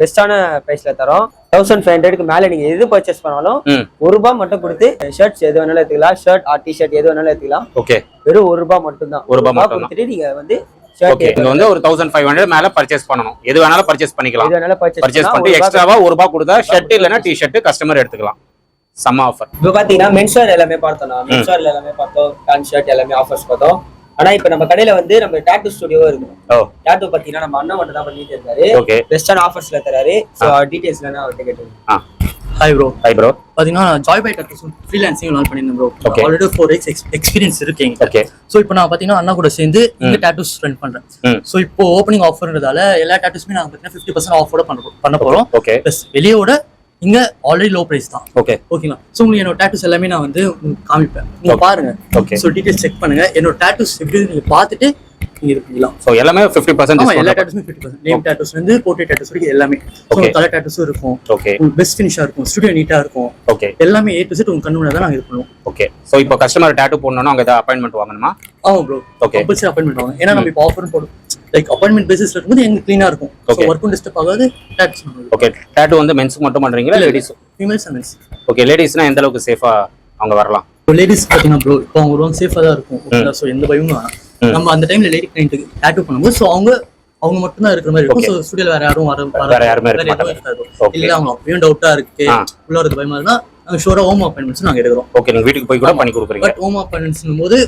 பெஸ்டான பிரைஸ்ல தரோம். தௌசண்ட் ஃபைவ் ஹண்ட்ரட்க்கு மேல நீங்க எது பர்ச்சேஸ் பண்ணாலும் ஒரு ரூபாய் மட்டும் கொடுத்து ஷர்ட்ஸ் எது வேணாலும் எடுத்துக்கலாம். ஷர்ட் ஆர் டிஷர்ட் எது வேணாலும் எடுத்துக்கலாம். ஓகே வெறும் ஒரு ரூபாய் மட்டும் தான் ஒரு ரூபாய் மட்டும்தான். கொடுத்துட்டு நீங்க வந்து ஷர்ட் ஓகே வந்து ஒரு தௌசண்ட் ஃபைவ் ஹண்ட்ரட் மேல பர்ச்சேஸ் பண்ணணும். எது வேணாலும் பர்ச்சேஸ் பண்ணிக்கலாம். பர்ச்சேஸ் பண்ணிட்டு எக்ஸ்ட்ராவா ஒரு ரூபாய் கொடுத்தா ஷர்ட் இல்லைன்னா டி ஷர்ட் கஸ்டமர் எடுத்துக்கலாம். செம்ம ஆஃபர் இப்போ பாத்தீங்கன்னா மென்ஸ்வேர் எல்லாமே பார்த்தோம். மென்ஸ்வேர்ல எல்லாமே பார்த்தோம். பேண்ட் ஷர்ட் எல்லாமே ஆஃபர்ஸ் பார்த்தோம். ஆனா இப்போ நம்ம கடையில வந்து நம்ம டாட்டூ ஸ்டுடியோவும் இருக்கு. டாட்டூ பாத்தீங்கன்னா நம்ம அண்ணன் மட்டும் தான் பண்ணிட்டு இருக்காரு. பெஸ்டான ஆஃபர்ஸ்ல தராரு. டீடைல்ஸ் வேணா அவர்கிட்ட கேட்டு ஹாய் ப்ரோ ஹை ப்ரோ பாத்தீங்கன்னா ஜாய் பை டேட்டூஸ் ஃப்ரீலான்சிங் நாள் பண்ணியிருந்தேன் bro. Already four ex experience இருக்கு எங்கிட்ட ஓகே ஸோ இப்போ நான் பாத்தீங்கன்னா அண்ணா கூட சேர்ந்து இங்க டேட்டூஸ் ரன் பண்றேன். ஸோ இப்போ ஓப்பனிங் ஆஃபர்ன்றதால எல்லா டேட்டூஸ்மே நாங்கள் பார்த்தீங்கன்னா ஃபிஃப்டி பர்சன்ட் ஆஃபரோட பண்ண பண்ண போறோம். ஓகே ப்ளஸ் வெளியோட இங்க ஆல்ரெடி லோ பிரைஸ் தான். ஓகே ஓகேங்களா ஸோ உங்களுக்கு என்னோட டேட்டூஸ் எல்லாமே நான் வந்து காமிப்பேன். நீங்க பாருங்க. ஓகே ஸோ டீடைல்ஸ் செக் பண்ணுங்க. என்னோட டேட்டூஸ் எப்படி நீங்க பார்த்துட்டு நீங்க இது பண்ணிக்கலாம் ஸோ எல்லாமே ஃபிஃப்டி பர்சன்ட் எல்லா டேட்டூஸுமே ஃபிஃப்டி பர்சன்ட் நேம் டேட்டூஸ் வந்து போர்ட்ரேட் டேட்டூஸ் வரைக்கும் எல்லாமே. ஸோ. தலை டேட்டூஸும் இருக்கும். ஓகே பெஸ்ட் ஃபினிஷா இருக்கும். ஸ்டுடியோ நீட்டா இருக்கும். ஓகே எல்லாமே ஏ டு செட் உங்க கண்ணு தான் நாங்க இது பண்ணுவோம். ஓகே ஸோ இப்போ கஸ்டமர் டேட்டு போடணும்னா அங்கே ஏதாவது அப்பாயின்மெண்ட் வாங்கணுமா? ஆமா ப்ரோ. கம்பல்சரி அப்பாயின்மெண்ட் வாங்க. ஏன்னா நம்ம இப்போ ஆஃபர் போடும். லைக் அப்பாயின்மெண்ட் பேசிஸ்ல இருக்கும்போது எங்களுக்கு க்ளீனா இருக்கும். ஒர்க்கும் டிஸ்டர்ப் ஆகாது டேக்ஸ் ஓகே டேட்டு வந்து மென்ஸுக்கு மட்டும் பண்றீங்களா ladies females and mens okay லேடிஸ்னா எந்த அளவுக்கு சேஃபா அவங்க வரலாம்? லேடிஸ் பார்த்தீங்கன்னா ப்ரோ இப்போ அவங்க சேஃபாக தான் இருக்கும். ஸோ எந்த பயமும் வேணாம். நம்ம அந்த டைம்ல லேடி கிளைண்ட்டுக்கு டேட்டூ பண்ணும்போது ஸோ அவங்க அவங்க மட்டும் தான் இருக்கிற மாதிரி இருக்கும். ஸோ ஸ்டுடியோல வேற யாரும் வர வர- வேற யாருமே. இல்ல அவங்க அப்பயும் டவுட்டா இருக்கு. உள்ள வரது பயமா இருந்தா நாங்க ஷோரா ஹோம் அப்பாயின்மெண்ட்ஸ் நாங்க எடுக்கிறோம். ஓகே வீட்டுக்கு போய் கூட பண்ணி கொடுக்குறீங்க. பட் ஹோம் அப்பாயின்மெண்ட்ஸ் போது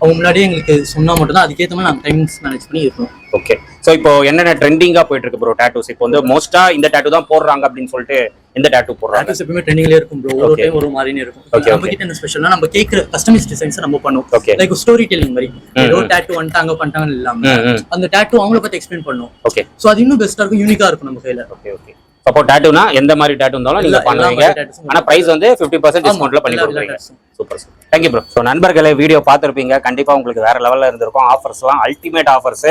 அவங்க முன்னாடியே எங்களுக்கு சொன்னா மட்டும் தான் அதுக்கேற்ற மாதிரி நாங்கள் டைமிங்ஸ் மேனேஜ் பண்ணி இருக்கணும் ஓகே ஸோ இப்போ என்னென்ன ட்ரெண்டிங்கா போயிட்டு இருக்கு ப்ரோ டேட்டூஸ் இப்போ வந்து மோஸ்டா இந்த டேட்டு தான் போடுறாங்க அப்படின்னு சொல்லிட்டு எந்த டேட்டு போடுறாங்க? டேட்டூஸ் எப்பவுமே ட்ரெண்டிங்லேயே இருக்கும் ப்ரோ ஒரு. டைம் ஒரு மாதிரினே இருக்கும். Okay, நம்ம கிட்ட என்ன ஸ்பெஷல்னா நம்ம கேட்குற கஸ்டமைஸ் டிசைன்ஸ் நம்ம பண்ணுவோம். Okay. லைக் ஸ்டோரி டெல்லிங் மாதிரி. ஏதோ. டேட்டு வந்துட்டாங்க பண்ணிட்டாங்கன்னு இல்லாம ம் ம். அந்த டேட்டு அவங்கள பத்தி எக்ஸ்பிளைன் பண்ணும் ஓகே ஸோ அது இன்னும் பெஸ்டா இருக்கும் யூனிக்கா இருக்கும் நம்ம கையில. ஓகே ஓகே அப்போ டேட்டூனா எந்த மாதிரி டேட்டு இருந்தாலும் நீங்க பண்ணுவீங்க. ஆனா பிரைஸ் வந்து ஃபிஃப்டி பர்சன்ட் டிஸ்கவுண்ட்ல பண்ணி tattoos. Super super thank you bro so நண்பர்களே வீடியோ பார்த்துருப்பீங்க. கண்டிப்பா உங்களுக்கு வேற லெவல்ல இருந்திருக்கும். ஆஃபர்ஸ்லாம் அல்டிமேட் ஆஃபர்ஸ்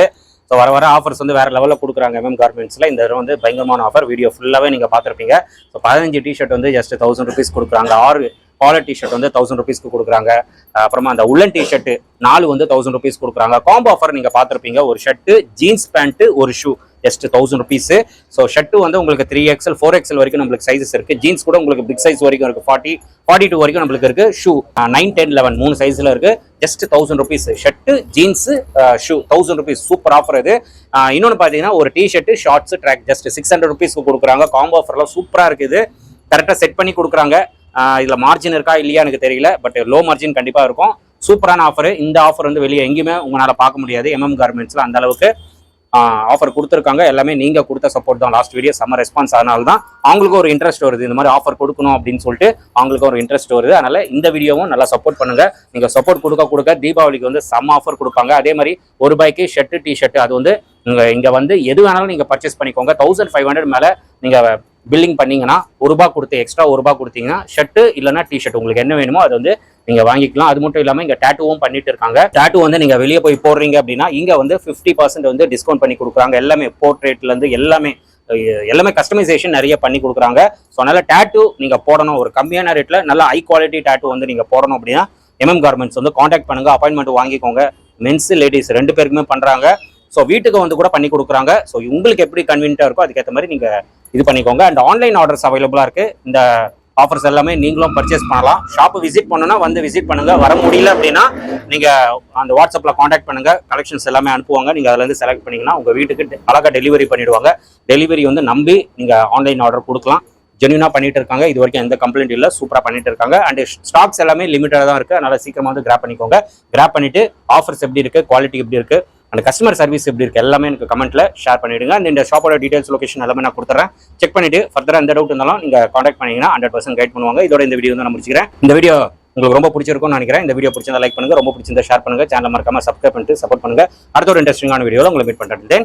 ஸோ வர வர ஆஃபர்ஸ் வந்து வேற லெவலில் கொடுக்குறாங்க எம்எம் கார்மெண்ட்ஸ்ல இந்த தடவை வந்து பயங்கரமான ஆஃபர் வீடியோ ஃபுல்லாவே நீங்க பார்த்துருப்பீங்க. ஸோ பதினஞ்சு டிஷர்ட் வந்து ஜஸ்ட் தௌசண்ட் ருபீஸ் கொடுக்குறாங்க. ஆறு காலர் டிஷர்ட் வந்து தௌசண்ட் ருபீஸ்க்கு கொடுக்குறாங்க. அப்புறமா அந்த உள்ளன் டிஷர்ட் நாலு வந்து தௌசண்ட் ருபீஸ் கொடுக்குறாங்க. காம்போ ஆஃபர் நீங்க பார்த்துருப்பீங்க. ஒரு ஷர்ட் ஜீன்ஸ் பேண்ட் ஒரு shoe just thousand rupees so shirt வந்து உங்களுக்கு த்ரீ எக்ஸல் ஃபோர் எக்ஸல் வரைக்கும் நம்மளுக்கு சைஸஸ் இருக்குது ஜீன்ஸ் கூட உங்களுக்கு பிக் சைஸ் வரைக்கும் இருக்குது ஃபார்ட்டி ஃபார்ட்டி டூ வரைக்கும் நம்மளுக்கு இருக்குது ஷூ நைன் டென் லெவன் மூணு சைஸில் இருக்குது just thousand rupees shirt jeans shoe thousand rupees super offer இது. இன்னொன்று பார்த்தீங்கன்னா ஒரு T shirt shorts track just six hundred ருபீஸ்க்கு கொடுக்குறாங்க. காம்போ ஆஃபர்லாம் சூப்பராக இருக்குது கரெக்டாக செட் பண்ணி கொடுக்குறாங்க. இதில் மார்ஜின் இருக்கா இல்லையா எனக்கு தெரியல. பட் லோ மார்ஜின் கண்டிப்பாக இருக்கும். சூப்பரான ஆஃபர் இந்த ஆஃபர் வந்து வெளியே எங்கேயுமே உங்களால் பார்க்க முடியாது. எம்எம் கார்மெண்ட்ஸில் அந்த அளவுக்கு. ஆஃபர் கொடுத்துருக்காங்க. எல்லாமே நீங்கள் கொடுத்த சப்போர்ட் தான். லாஸ்ட் வீடியோ செம்ம ரெஸ்பான்ஸ் அதனால தான் அவங்களுக்கும் ஒரு இன்ட்ரெஸ்ட் வருது. இந்த மாதிரி ஆஃபர் கொடுக்கணும் அப்படின்னு சொல்லிட்டு அவங்களுக்கும் ஒரு இன்ட்ரெஸ்ட் வருது. அதனால இந்த வீடியோவும் நல்லா சப்போர்ட் பண்ணுங்கள் நீங்கள் சப்போர்ட் கொடுக்க கொடுக்க தீபாவளிக்கு வந்து செம்ம ஆஃபர் கொடுப்பாங்க. அதே மாதிரி ஒரு பைக்கு ஷர்ட்டு டி ஷர்ட் அது வந்து நீங்கள் இங்கே வந்து எது வேணாலும் நீங்கள் பர்ச்சேஸ் பண்ணிக்கோங்க. தௌசண்ட் ஃபைவ் ஹண்ட்ரட் மேலே நீங்கள் பில்லிங் பண்ணிங்கன்னா ஒரு ரூபா கொடுத்து எக்ஸ்ட்ரா ஒரு ரூபா கொடுத்தீங்கன்னா ஷர்ட்டு இல்லைன்னா டி ஷர்ட் உங்களுக்கு என்ன வேணுமோ அது வந்து நீங்கள் வாங்கிக்கலாம். அது மட்டும் இல்லாமல் இங்கே டேட்டுவும் பண்ணிட்டு இருக்காங்க. டேட்டு வந்து நீங்கள் வெளியே போய் போடுறீங்க அப்படின்னா இங்கே வந்து 50% பர்சன்ட் வந்து டிஸ்கவுண்ட் பண்ணி கொடுக்குறாங்க. எல்லாமே போர்ட்ரேட்லேருந்து எல்லாமே எல்லாமே கஸ்டமைசேஷன் நிறைய பண்ணி கொடுக்குறாங்க. ஸோ அதனால் டேட்டு நீங்கள் போடணும். ஒரு கம்மியான ரேட்டில் நல்ல ஹை குவாலிட்டி டேட்டு வந்து நீங்கள் போடணும் அப்படின்னா எம்எம் கார்மெண்ட்ஸ் வந்து காண்டாக்ட் பண்ணுங்கள் அப்பாயின்மெண்ட் வாங்கிக்கோங்க. மென்ஸ் லேடிஸ் ரெண்டு பேருக்குமே பண்ணுறாங்க ஸோ வீட்டுக்கு வந்து கூட பண்ணி கொடுக்குறாங்க. ஸோ உங்களுக்கு எப்படி கன்வீனியாக இருக்கோ அதுக்கேற்ற மாதிரி நீங்கள் இது பண்ணிக்கோங்க. அண்ட் ஆன்லைன் ஆர்டர்ஸ் அவைலபிளாக இருக்குது இந்த ஆஃபர்ஸ் எல்லாமே நீங்களும் பர்ச்சேஸ் பண்ணலாம். ஷாப்பு விசிட் பண்ணணும்னா வந்து விசிட் பண்ணுங்க. வர முடியல அப்படின்னா நீங்கள் அந்த வாட்ஸ்அப்பில் காண்டாக்ட் பண்ணுங்கள் கலெக்ஷன்ஸ் எல்லாமே அனுப்புவாங்க. நீங்கள் அதுல இருந்து செலக்ட் பண்ணிங்கன்னா உங்கள் வீட்டுக்கு அழகாக டெலிவரி பண்ணிடுவாங்க. டெலிவரி வந்து நம்பி நீங்கள் ஆன்லைன் ஆர்டர் கொடுக்கலாம். ஜென்யூனாக பண்ணிட்டு இருக்காங்க. இது வரைக்கும் எந்த கம்ப்ளைண்ட் இல்லை. சூப்பராக பண்ணிட்டு இருக்காங்க. அண்ட் ஸ்டாக்ஸ் எல்லாமே லிமிட்டடாக தான் இருக்குது அதனால் சீக்கிரமாக வந்து கிராப் பண்ணிக்கோங்க. கிராப் பண்ணிவிட்டு ஆஃபர்ஸ் எப்படி இருக்குது குவாலிட்டி எப்படி இருக்குது அந்த கஸ்டமர் சர்வீஸ் எப்படி இருக்கு எல்லாமே எனக்கு கமெண்ட்ல ஷேர் பண்ணிடுங்க. அந்த இந்த ஷாப்போட டீடைல்ஸ் லொகேஷன் எல்லாமே நான் கொடுத்துறேன். செக் பண்ணிட்டு ஃபர்தரா எந்த டவுட் இருந்தாலும் நீங்க காண்டாக்ட் பண்ணீங்கன்னா ஹண்ட்ரட் பர்சன்ட் கைட் பண்ணுவாங்க. இதோட இந்த வீடியோ வந்து நான் முடிச்சுக்கிறேன். இந்த வீடியோ உங்களுக்கு ரொம்ப பிடிச்சிருக்கும்னு நினைக்கிறேன். இந்த வீடியோ பிடிச்சிருந்தா லைக் பண்ணுங்க. ரொம்ப பிடிச்சிருந்தா ஷேர் பண்ணுங்க. சேனல் மறக்காம சப்ஸ்கிரைப் பண்ணிட்டு சப்போர்ட் பண்ணுங்க. அடுத்த ஒரு இன்ட்ரெஸ்டிங்கான வீடியோவில் உங்களை மீட் பண்ணுறேன்